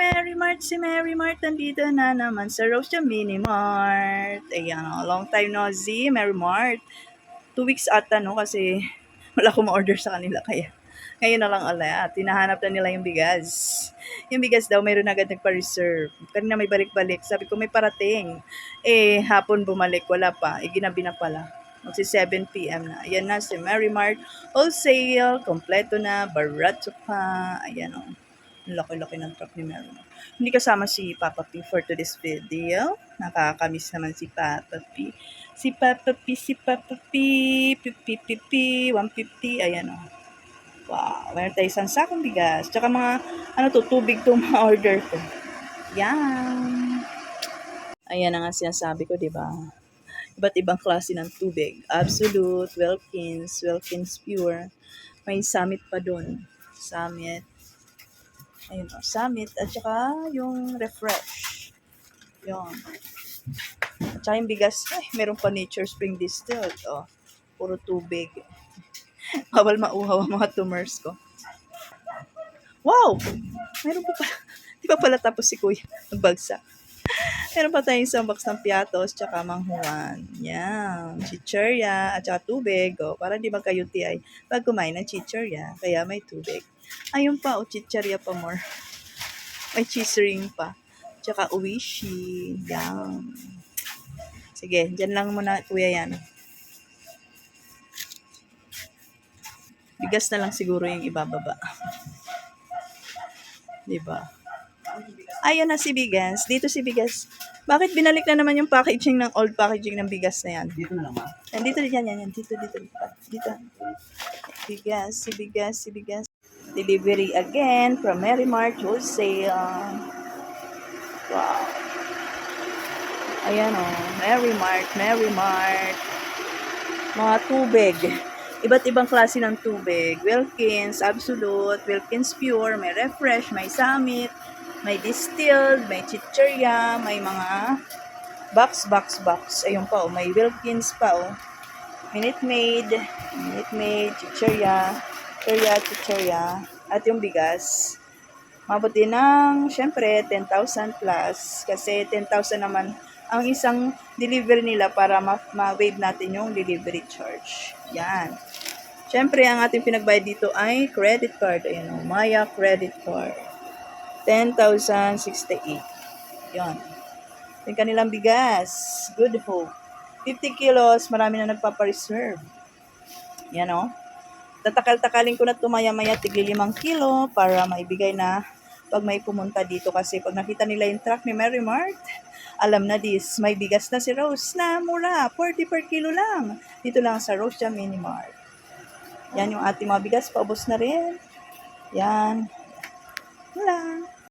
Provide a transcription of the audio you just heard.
Mary Mart, si Mary Mart, nandito na naman sa Rosia Mini Mart. Ayan, oh, long time no see, Mary Mart. Two weeks ata, no, kasi wala akong ma-order sa kanila, kaya ngayon na lang ala, tinahanap na nila yung bigas. Yung bigas daw, mayroon agad nagpa-reserve. Kanina may balik-balik, sabi ko may parating. Eh, hapon bumalik, wala pa, eh, na pala. Magsi 7pm na. Ayan na si Mary Mart. Wholesale, kompleto na, barato pa. Ayan o. Oh. Ang laki-laki ng truck ni Mart. Hindi kasama si Papa P for today's video. Nakakamiss naman si Papa P. Si Papa P, si Papa P, P, P, P, 150. Ayan o. Oh. Wow, meron tayo isang sakong bigas. Tsaka mga, ano to, tubig to mga order ko. Yan. Ayan na nga sinasabi ko, di ba? Iba't ibang klase ng tubig. Absolute, Wilkins, Wilkins Pure. May Summit pa doon. Summit. Ayun o, Summit. At saka yung Refresh. Yun. At saka yung bigas, ay, meron pa Nature Spring Distilled. O, puro tubig. Bawal mauhaw ang mga tumors ko. Wow! Meron pa pala. Di pa pala tapos si Kuya. Nagbagsak. Meron pa tayong isang box ng piatos, tsaka manghuan. Yan. Chichirya, at saka tubig. O, para di magka-UTI pag kumain ng chichirya. Kaya may tubig. Ayun pa, o chichirya pa more. May cheese ring pa. Tsaka uwishi. Yan. Sige, dyan lang muna, kuya yan. Bigas na lang siguro yung ibababa. diba? Ayun na si Bigas. Dito si Bigas. Bakit binalik na naman yung packaging ng old packaging ng bigas na yan? Dito naman. Yan, dito, yan, yan, yan. Dito, dito, dito. Dito. Bigas, si Bigas, si Bigas. Delivery again from Mary Mart Wholesale. Wow. Ayan o. Oh. Mary Mart, Mary Mart. Mga tubig. Iba't ibang klase ng tubig. Wilkins, Absolute, Wilkins Pure, may Refresh, may Summit, may Distilled, may Chichirya, may mga box, box, box. Ayun pa, oh, may Wilkins pa, oh. Minute Maid, Minute Maid, Chichirya, Chichirya, Chichirya, at yung bigas. Mabuti ng, syempre, 10,000 plus. Kasi 10,000 naman ang isang delivery nila para ma-waive natin yung delivery charge. Yan. Siyempre, ang ating pinagbayad dito ay credit card. Ayan o, Maya credit card. 10,068. Yan. Yung kanilang bigas. Good hope. 50 kilos, marami na nagpapareserve. Yan o. Tatakal-takalin ko na tumaya-maya tigli 5 kilo para maibigay na pag may pumunta dito kasi pag nakita nila yung truck ni Mary Mart, alam na this, may bigas na si Rose na mura, 40 per kilo lang. Dito lang sa Rose Jam Mini Mart. Yan yung ating mga bigas, paubos na rin. Yan. Wala.